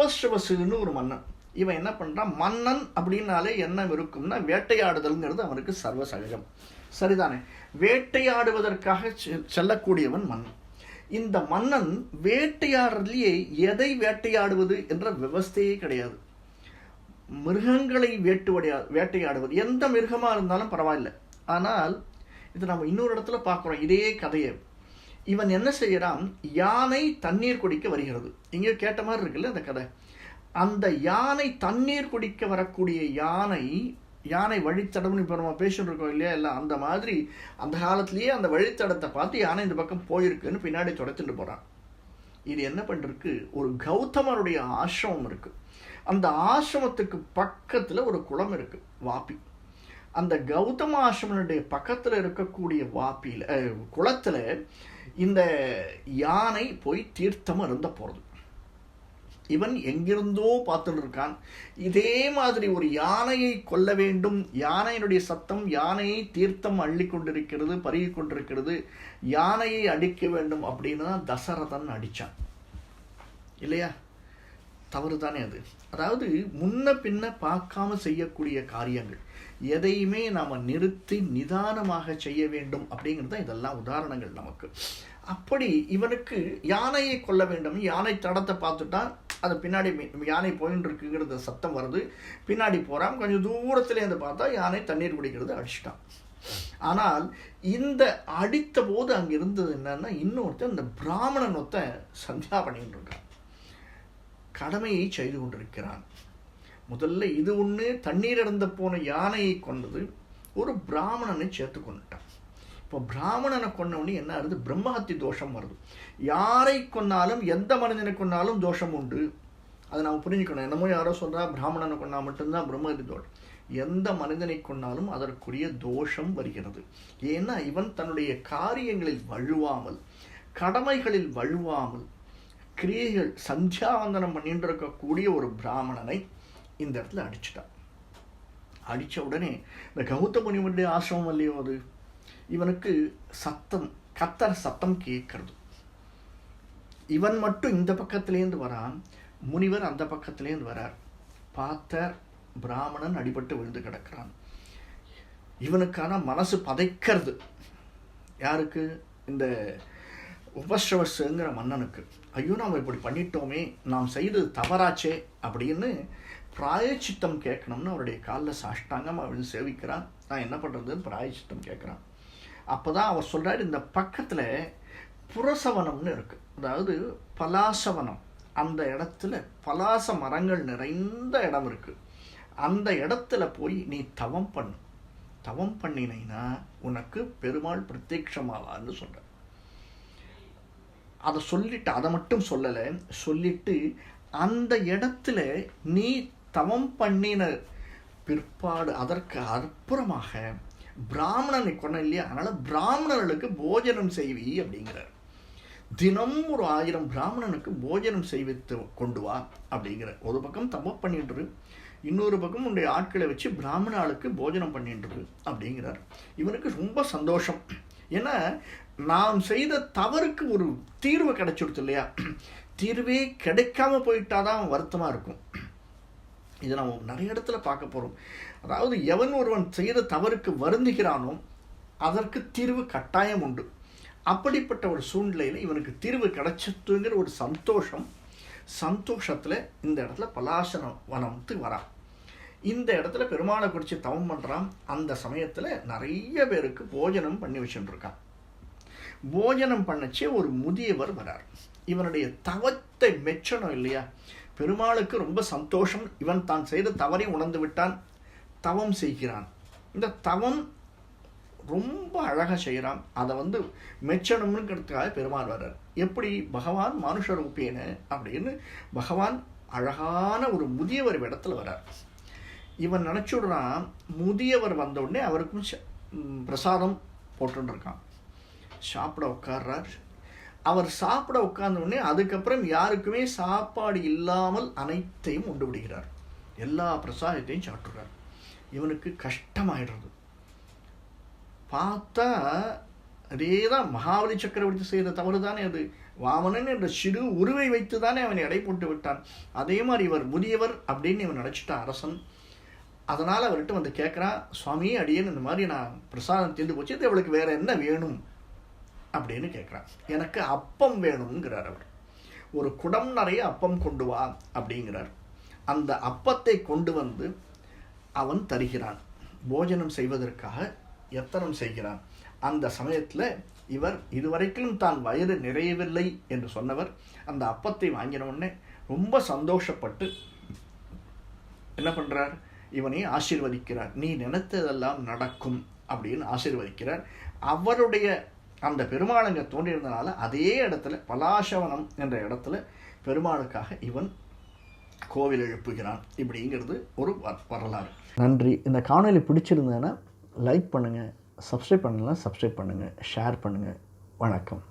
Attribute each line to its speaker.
Speaker 1: உபஸ்ரவசுன்னு ஒரு மன்னன். இவன் என்ன பண்ணுறான் மன்னன் அப்படின்னாலே என்ன இருக்கும்னா வேட்டையாடுதல்ங்கிறது அவனுக்கு சர்வ சகஜம் சரிதானே? வேட்டையாடுவதற்காக செ- செல்லக்கூடியவன் மன்னன். இந்த மன்னன் வேட்டையாடுறதுலேயே எதை வேட்டையாடுவது என்ற விவஸ்தையே கிடையாது. மிருகங்களை வேட்டுவடையா வேட்டையாடுவது. எந்த மிருகமாக இருந்தாலும் பரவாயில்ல. ஆனால் இது நம்ம இன்னொரு இடத்துல பார்க்குறோம். இதே கதையை. இவன் என்ன செய்கிறான் யானை தண்ணீர் குடிக்க வருகிறது. இங்கே கேட்ட மாதிரி இருக்குல்ல அந்த கதை. அந்த யானை தண்ணீர் குடிக்க வரக்கூடிய யானை யானை வழித்தடம்னு இப்போ நம்ம பேசிட்டு இருக்கோம் இல்லையா? இல்லை அந்த மாதிரி அந்த காலத்திலேயே அந்த வழித்தடத்தை பார்த்து யானை இந்த பக்கம் போயிருக்குன்னு பின்னாடி தொடச்சிட்டு போகிறான் இது என்ன பண்ணிருக்கு ஒரு கௌதமருடைய ஆசிரமம் இருக்குது அந்த ஆசிரமத்துக்கு பக்கத்தில் ஒரு குளம் இருக்குது வாப்பி. அந்த கௌதம ஆசிரமனுடைய பக்கத்தில் இருக்கக்கூடிய வாப்பியில் குளத்தில் இந்த யானை போய் தீர்த்தம் அருந்த போகிறது இவன் எங்கிருந்தோ பார்த்துட்டு இருக்கான் இதே மாதிரி ஒரு யானையை கொல்ல வேண்டும். யானையினுடைய சத்தம் யானையை தீர்த்தம் அள்ளி கொண்டிருக்கிறது பருகி கொண்டிருக்கிறது. யானையை அடிக்க வேண்டும் அப்படின்னு தான் தசரதன் அடித்தான் இல்லையா? தவறு தானே அது? அதாவது முன்ன பின்ன பார்க்காம செய்யக்கூடிய காரியங்கள். எதையுமே நாம் நிறுத்தி நிதானமாக செய்ய வேண்டும் அப்படிங்கிறது தான் இதெல்லாம் உதாரணங்கள் நமக்கு. அப்படி இவனுக்கு யானையை கொல்ல வேண்டும். யானை தடத்தை பார்த்துட்டா அது பின்னாடி யானை போயின்னு இருக்குங்கிறது சத்தம் வருது. பின்னாடி போகிறான் கொஞ்சம் தூரத்துலேருந்து பார்த்தா யானை தண்ணீர் குடிக்கிறது அடிச்சிட்டான். ஆனால் இந்த அடித்த போது அங்கே இருந்தது என்னன்னா இன்னொருத்தன் இந்த பிராமணன் ஒருத்தன் சந்தியா பண்ணிட்டு இருக்கான். கடமையை செய்து கொண்டிருக்கிறான். முதல்ல இது ஒன்று தண்ணீர் இறந்த போன யானையை கொண்டது. ஒரு பிராமணனை சேர்த்து கொண்டுட்டான். இப்போ பிராமணனை கொண்டவனே என்ன ஆகுது? பிரம்மஹத்தி தோஷம் வருது. யாரை கொன்னாலும் எந்த மனிதனை கொன்னாலும் தோஷம் உண்டு. அதை நாம் புரிஞ்சுக்கணும். என்னமோ யாரோ சொல்கிறா பிராமணனை கொண்டா மட்டும்தான் பிரம்மஹத்தி தோஷம். எந்த மனிதனை கொன்னாலும் அதற்குரிய தோஷம் வருகிறது. ஏன்னா இவன் தன்னுடைய காரியங்களில் வழுவாமல் கடமைகளில் வழுவாமல் கிரியைகள் சந்தியாவந்தனம் பண்ணிட்டு இருக்கக்கூடிய ஒரு பிராமணனை இந்த இடத்துல அடிச்சிட்டான். அடித்த உடனே இந்த கௌத முனிவருடைய ஆசிரமம் இல்லையோ அது? இவனுக்கு சத்தம் கத்தர் சத்தம் கேட்கறது. இவன் மட்டும் இந்த பக்கத்துலேருந்து வரான் முனிவர் அந்த பக்கத்துலேருந்து வரார். பார்த்தர் பிராமணன் அடிபட்டு விழுந்து கிடக்கிறான். இவனுக்கான மனசு பதைக்கிறது. யாருக்கு? இந்த உபஸ்ரவசுங்கிற மன்னனுக்கு ஐயோ நாம் இப்படி பண்ணிட்டோமே நாம் செய்தது தவறாச்சே அப்படின்னு பிராயச்சித்தம் கேட்கணும்னு அவருடைய காலில் சாஷ்டாங்கமாக அவள் சேவிக்கிறான். நான் என்ன பண்ணுறதுன்னு பிராயச்சித்தம் கேட்குறான். அப்போ தான் அவர் சொல்கிறார் இந்த பக்கத்தில் புரசவனம்னு இருக்குது அதாவது பலாசவனம். அந்த இடத்துல பலாச மரங்கள் நிறைந்த இடம் இருக்குது அந்த இடத்துல போய் நீ தவம் பண்ணு. தவம் பண்ணினைனா உனக்கு பெருமாள் பிரத்யட்சமாவான்னு சொல்கிறார் அதை சொல்லிட்டு அதை மட்டும் சொல்லலை சொல்லிட்டு அந்த இடத்துல நீ தவம் பண்ணின பிற்பாடு அதற்கு அற்புறமாக பிராமணனை கொண்ட இல்லையா? அதனால் பிராமணர்களுக்கு போஜனம் செய்வி அப்படிங்கிறார். தினம் ஒரு ஆயிரம் பிராமணனுக்கு போஜனம் செய்வித்து கொண்டு வா அப்படிங்கிற ஒரு பக்கம் தவம் பண்ணிட்டுரு இன்னொரு பக்கம் உன்னுடைய ஆட்களை வச்சு பிராமணாளுக்கு போஜனம் பண்ணிட்டுரு அப்படிங்கிறார். இவனுக்கு ரொம்ப சந்தோஷம். ஏன்னா நாம் செய்த தவறுக்கு ஒரு தீர்வு கிடைச்சிடுது இல்லையா? தீர்வே கிடைக்காம போயிட்டாதான் அவன் இருக்கும். இதை நம்ம நிறைய இடத்துல பார்க்க போகிறோம் அதாவது எவன் ஒருவன் செய்த தவறுக்கு வருந்துகிறானோ அதற்கு தீர்வு கட்டாயம் உண்டு. அப்படிப்பட்ட ஒரு சூழ்நிலையில் இவனுக்கு தீர்வு கிடைச்சதுங்கிற ஒரு சந்தோஷம் சந்தோஷத்தில் இந்த இடத்துல பலாசன வனத்துக்கு வரான் இந்த இடத்துல பெருமாளை குறித்து தவம் பண்ணுறான் அந்த சமயத்தில் நிறைய பேருக்கு போஜனம் பண்ணி வச்சுட்டுருக்கான். போஜனம் பண்ணச்சே ஒரு முதியவர் வரார். இவனுடைய தவத்தை மெச்சணும் இல்லையா? பெருமாளுக்கு ரொம்ப சந்தோஷம். இவன் தான் செய்த தவறை உணர்ந்து விட்டான். தவம் செய்கிறான். இந்த தவம் ரொம்ப அழகாக செய்கிறான். அதை வந்து மெச்சணும்னுங்கிறதுக்காக பெருமாள் வர்றார். எப்படி? பகவான் மனுஷ ரூபேன அப்படின்னு பகவான் அழகான ஒரு முதியவர் இடத்துல வர்றார். இவன் நினச்சுடுறான் முதியவர் வந்த உடனே அவருக்கும் ச- பிரசாதம் போட்டுன்னு இருக்கான் சாப்பிட உட்கார்றார். அவர் சாப்பிட உட்கார்ந்த உடனே அதுக்கப்புறம் யாருக்குமே சாப்பாடு இல்லாமல் அனைத்தையும் உண்டு விடுகிறார். எல்லா பிரசாதத்தையும் சாப்பிட்றார் இவனுக்கு கஷ்டமாயிடுறது. பார்த்தா அதே தான் மகாபலி சக்கரவர்த்தி செய்த தவறு தானே அது. வாமனன் என்ற சிறு உருவை வைத்து தானே அவனை எடை போட்டு விட்டான். அதே மாதிரி இவர் முதியவர் அப்படின்னு இவன் நினச்சிட்டான். அரசன் அதனால் அவர்கிட்ட வந்து கேட்குறான் சுவாமி அடியேன் இந்த மாதிரி நான் பிரசாதம் தீர்ந்து போச்சு இது அவளுக்கு வேறு என்ன வேணும்? அப்படின்னு கேட்குறான் எனக்கு அப்பம் வேணுங்கிறார் அவர். ஒரு குடம் நிறைய அப்பம் கொண்டு வா அப்படிங்கிறார். அந்த அப்பத்தை கொண்டு வந்து அவன் தருகிறான். போஜனம் செய்வதற்காக எத்தனம் செய்கிறான். அந்த சமயத்தில் இவர் இதுவரைக்கும் தான் வயிறு நிறையவில்லை என்று சொன்னவர் அந்த அப்பத்தை வாங்கின உடனே ரொம்ப சந்தோஷப்பட்டு என்ன பண்ணுறார் இவனை ஆசீர்வதிக்கிறார். நீ நினைத்ததெல்லாம் நடக்கும் அப்படின்னு ஆசீர்வதிக்கிறார். அவருடைய அந்த பெருமாளுங்க தோன்றியிருந்தனால அதே இடத்துல பலாசவனம் என்ற இடத்துல பெருமாளுக்காக இவன் கோவில் எழுப்புகிறான் இப்படிங்கிறது ஒரு வரலாறு. நன்றி. இந்த காணொலி பிடிச்சிருந்தேன்னா லைக் பண்ணுங்கள் சப்ஸ்கிரைப் பண்ணலாம் சப்ஸ்கிரைப் பண்ணுங்கள் ஷேர் பண்ணுங்கள் வணக்கம்.